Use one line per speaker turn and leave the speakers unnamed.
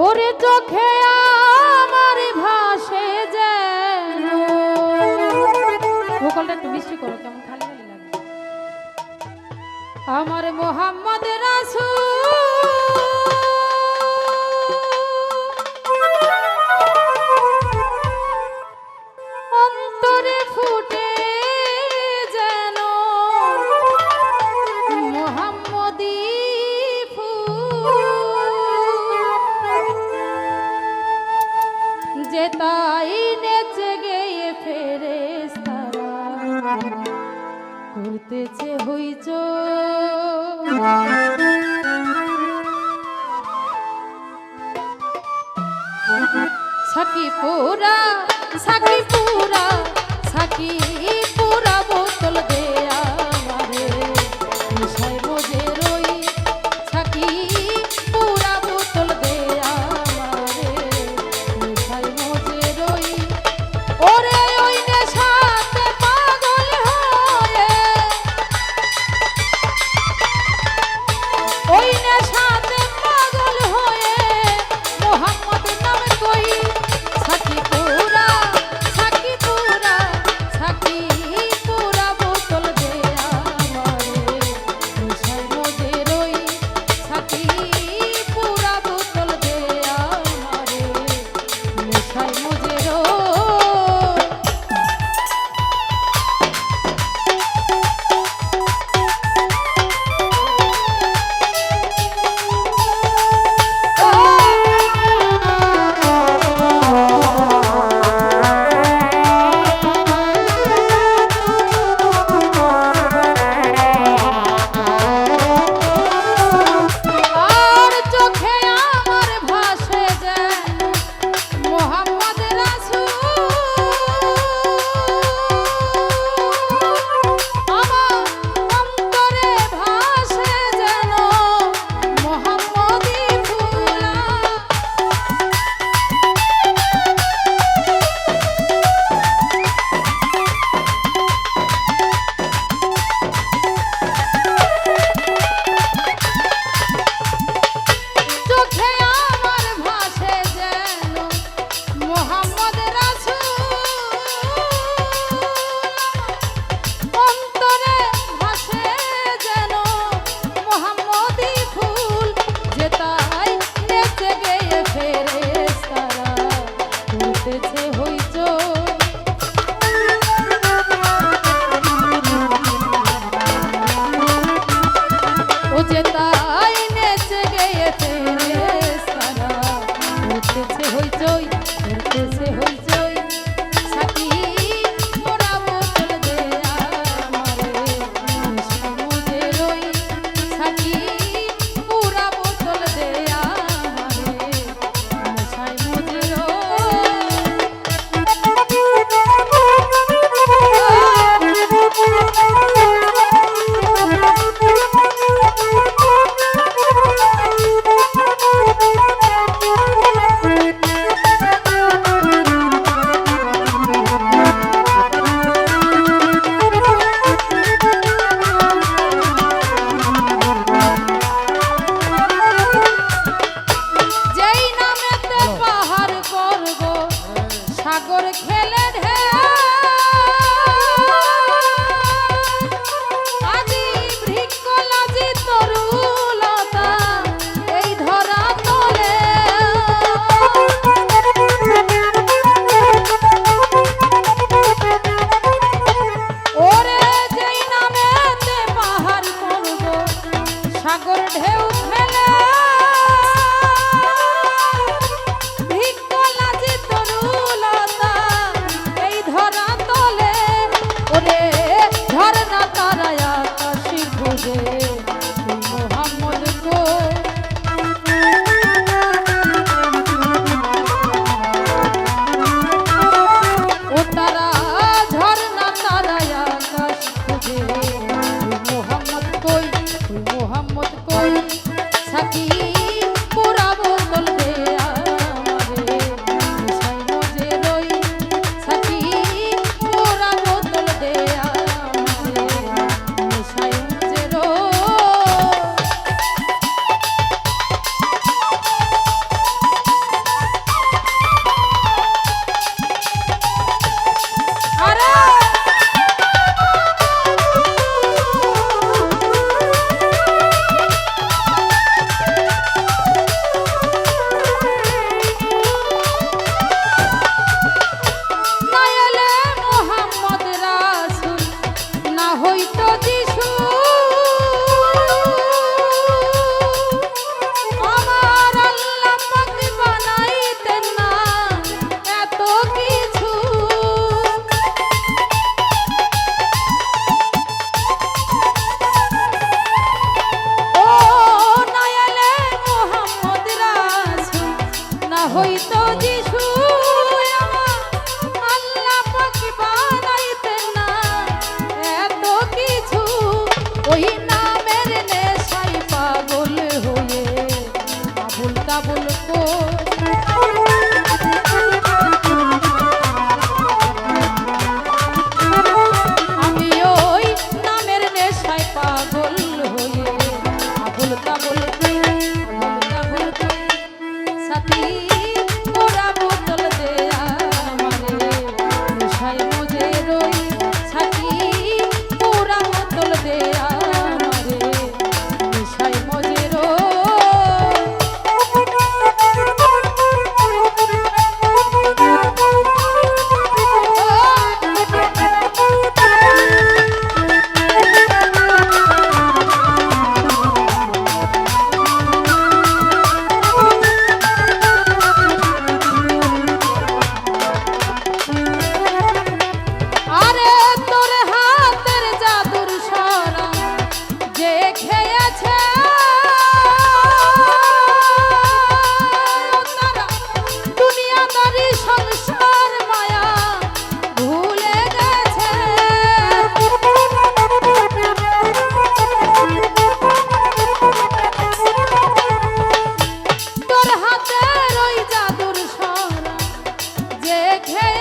ওরে চোখে আমার ভাসে যেন ভোকালটা একটু বৃষ্টি করো, কেমন খালি খালি লাগে আমার মোহাম্মদ রাসূল। পুরা সাকি পুরা সাকি Oh. হইতো যিশু আল্লাহ পাখি বানাইতেন না। এত কিছু ওই নামের নেশাই পাগল হয়ে। আবুল তাবুল কো দেখে